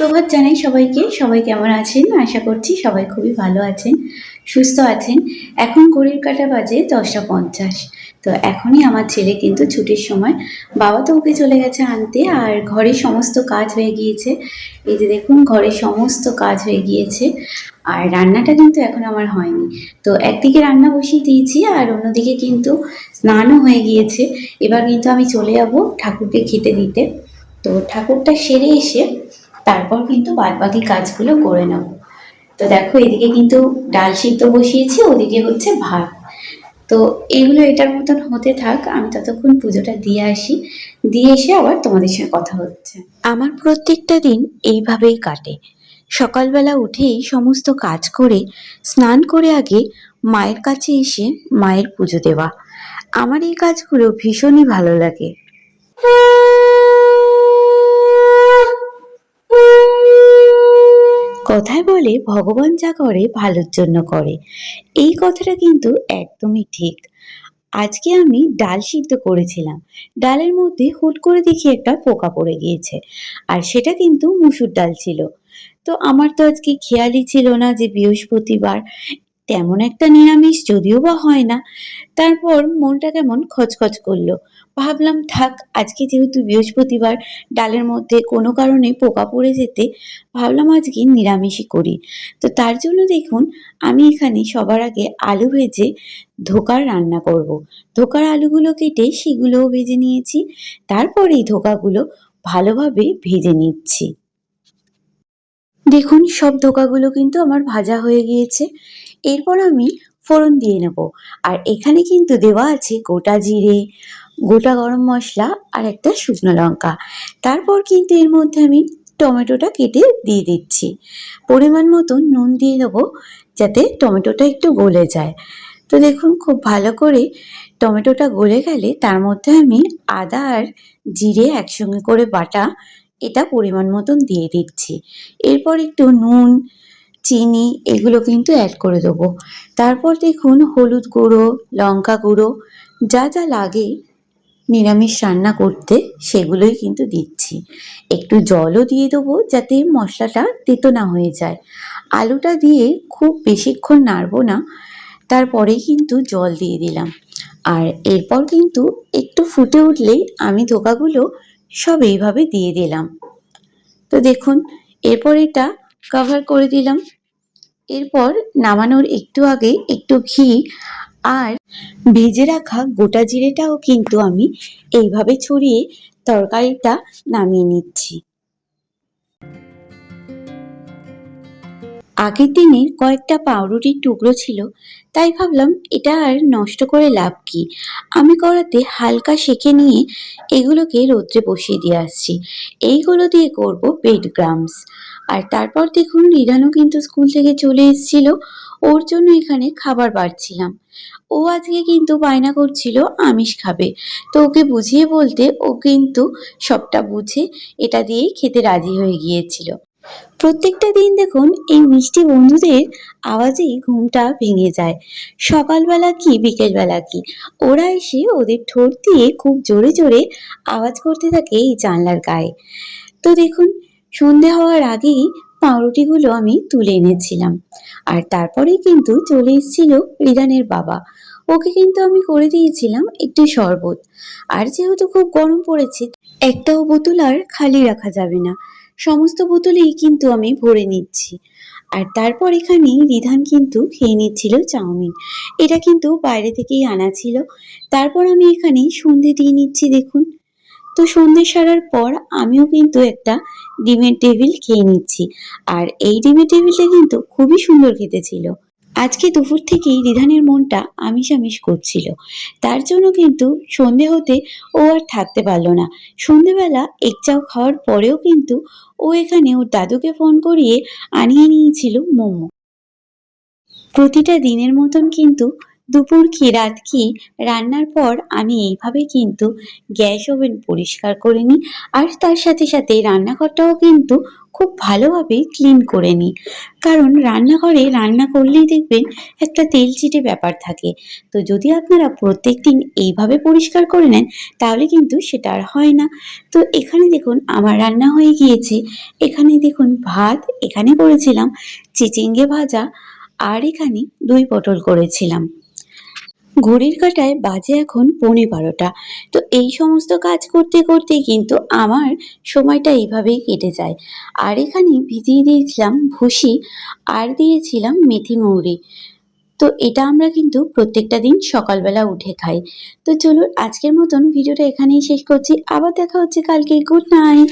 সুপ্রভাত জানাই সবাইকে। সবাই কেমন আছেন? আশা করছি সবাই খুবই ভালো আছেন, সুস্থ আছেন। এখন ঘড়ির কাটা বাজে দশটা পঞ্চাশ। তো এখনই আমার ছেলে কিন্তু ছুটির সময় বাবা তো ওকে চলে গেছে আনতে আর ঘরে সমস্ত কাজ হয়ে গিয়েছে। এই যে দেখুন ঘরে সমস্ত কাজ হয়ে গিয়েছে আর রান্নাটা কিন্তু এখন আমার হয়নি। তো একদিকে রান্না বসিয়ে দিয়েছি আর অন্যদিকে কিন্তু স্নানও হয়ে গিয়েছে। এবার কিন্তু আমি চলে যাব ঠাকুরকে খেতে দিতে। তো ঠাকুরটা সেরে এসে তারপর কিন্তু বাদবাকি কাজগুলো করে নেব তো দেখো, এদিকে কিন্তু ডাল সিদ্ধ বসিয়েছি, ওদিকে হচ্ছে ভাত। তো এগুলো এটার মতন হতে থাক, আমি ততক্ষণ পুজোটা দিয়ে আসি। দিয়ে এসে আবার তোমাদের সঙ্গে কথা হচ্ছে। আমার প্রত্যেকটা দিন এইভাবেই কাটে। সকালবেলা উঠেই সমস্ত কাজ করে, স্নান করে আগে মায়ের কাছে এসে মায়ের পুজো দেওয়া। আমার এই কাজগুলো ভীষণই ভালো লাগে। কথায় বলে ভগবান যা করে ভালোর জন্য করে। এই কথাটা কিন্তু একদমই ঠিক। আজকে আমি ডাল সিদ্ধ করেছিলাম। ডালের মধ্যে হুট করে দেখি একটা পোকা পড়ে গিয়েছে। আর সেটা কিন্তু মুসুর ডাল ছিল। তো আমার তো আজকে খেয়ালই ছিল না যে বৃহস্পতিবার তেমন একটা নিরামিষ যদিও বা হয় না। তারপর মনটা কেমন খচখচ করল। ভাবলাম, থাক, আজকে যেহেতু বৃহস্পতিবার, ডালের মধ্যে কোনো কারণে পোকা পড়ে যেতে, ভাবলাম আজকে নিরামিষই করি। তো তার জন্য দেখুন, আমি এখানে সবার আগে আলু ভেজে ধোকার রান্না করব। ধোকার আলুগুলো কেটে সেগুলোও ভেজে নিয়েছি। তারপর এই ধোকাগুলো ভালোভাবে ভেজে নিচ্ছি। দেখুন, সব ধোকাগুলো কিন্তু আমার ভাজা হয়ে গিয়েছে। এরপর আমি ফোড়ন দিয়ে নেব। আর এখানে কিন্তু দেওয়া আছে গোটা জিরে, গোটা গরম মশলা আর একটা শুকনো লঙ্কা। তারপর কিন্তু এর মধ্যে আমি টমেটোটা কেটে দিয়ে দিচ্ছি। পরিমাণ মতো নুন দিয়ে দেবো যাতে টমেটোটা একটু গলে যায়। তো দেখুন, খুব ভালো করে টমেটোটা গলে গেলে তার মধ্যে আমি আদা আর জিরে একসঙ্গে করে বাটা এটা পরিমাণ মতন দিয়ে দিচ্ছি। এরপর একটু নুন চিনি এগুলো কিন্তু অ্যাড করে দেবো। তারপর দেখুন হলুদ গুঁড়ো, লঙ্কা গুঁড়ো, যা যা লাগে নিরামিষ রান্না করতে সেগুলোই কিন্তু দিচ্ছি। একটু জলও দিয়ে দেবো যাতে মশলাটা তেতো না হয়ে যায়। আলুটা দিয়ে খুব বেশিক্ষণ নাড়বো না তারপরেই কিন্তু জল দিয়ে দিলাম। আর এরপর কিন্তু একটু ফুটে উঠলেই আমি ধোকাগুলো সব এইভাবে দিয়ে দিলাম। তো দেখুন, এরপর এটা কভার করে দিলাম। এরপর নামানোর একটু আগে একটু ঘি আর ভেজে রাখা গোটা জিরেটাও কিন্তু আমি এইভাবে ছড়িয়ে তরকারিটা নামিয়ে নিচ্ছি। আগের দিনের কয়েকটা পাউরুটির টুকরো ছিল, তাই ভাবলাম এটা আর নষ্ট করে লাভ কি? আমি করাতে হালকা সেঁকে নিয়ে এগুলোকে রোদ্রে বসিয়ে দিয়ে আসছি। এইগুলো দিয়ে করব বেড গ্রামস। আর তারপর দেখুন রিরানও কিন্তু স্কুল থেকে চলে এসেছিল, ওর জন্য এখানে খাবার বাড়ছিলাম। ও আজকে কিন্তু বায়না করছিল আমিষ খাবে। তো ওকে বুঝিয়ে বলতে ও কিন্তু সবটা বুঝে এটা দিয়েই খেতে রাজি হয়ে গিয়েছিল। প্রত্যেকটা দিন দেখুন এই মিষ্টি বন্ধুদের আওয়াজেই ঘুমটা ভেঙে যায়। সকালবেলা কি, বিকেলবেলা কি? ওরা এসে ওদের ঠোঁট দিয়ে খুব জোরে জোরে আওয়াজ করতে থাকে এই জানলার গায়ে। তো দেখুন, সন্ধে হওয়ার আগেই পাউরুটিগুলো আমি তুলে এনেছিলাম। আর তারপরেই কিন্তু চলে এসেছিল রিদানের বাবা। ওকে কিন্তু আমি করে দিয়েছিলাম একটি শরবত। আর যেহেতু খুব গরম পড়েছে, একটাও বোতল আর খালি রাখা যাবে না। সমস্ত বোতলেই কিন্তু আমি ভরে নিচ্ছি। আর তারপর এখানে রিধান কিন্তু খেয়ে নিচ্ছিল চাউমিন। এটা কিন্তু বাইরে থেকেই আনা ছিল। তারপর আমি এখানে সন্ধে দিয়ে নিচ্ছি, দেখুন। তো সন্ধে সারার পর আমিও কিন্তু একটা ডিমের টেবিল খেয়ে নিচ্ছি। আর এই ডিমের টেবিলটা কিন্তু খুবই সুন্দর খেতে ছিল। আজকে দুপুর থেকেই রিধানের মনটা আমিষ আমিষ করছিল। তার জন্য কিন্তু সন্ধে হতে ও আর থাকতে পারল না। সন্ধেবেলা এক চাও খাওয়ার পরেও কিন্তু ও এখানে ওর দাদুকে ফোন করিয়ে আনিয়ে নিয়েছিল মোমো। প্রতিটা দিনের মতন কিন্তু দুপুর কি, রাত কি, রান্নার পর আমি এইভাবে কিন্তু গ্যাস ওভেন পরিষ্কার করে নিই আর তার সাথে সাথে রান্নাঘরটাও কিন্তু খুব ভালোভাবে ক্লিন করে নিই। কারণ রান্নাঘরে রান্না করলেই দেখবেন একটা তেল চিটে ব্যাপার থাকে। তো যদি আপনারা প্রত্যেক দিন এইভাবে পরিষ্কার করে নেন, তাহলে কিন্তু সেটা আর হয় না। তো এখানে দেখুন, আমার রান্না হয়ে গিয়েছে। এখানে দেখুন, ভাত এখানে করেছিলাম, চিচিঙ্গে ভাজা, আর এখানে দই পটল করেছিলাম। ঘড়ির কাঁটায় বাজে এখন পৌনে বারোটা। তো এই সমস্ত কাজ করতে করতে কিন্তু আমার সময়টা এইভাবেই কেটে যায়। আর এখানে ভিজিয়ে দিয়েছিলাম ভুসি, আর দিয়েছিলাম মেথি মৌরি। তো এটা আমরা কিন্তু প্রত্যেকটা দিন সকালবেলা উঠে খাই। তো চলুন আজকের মতন ভিডিওটা এখানেই শেষ করছি। আবার দেখা হচ্ছে কালকে। Good night!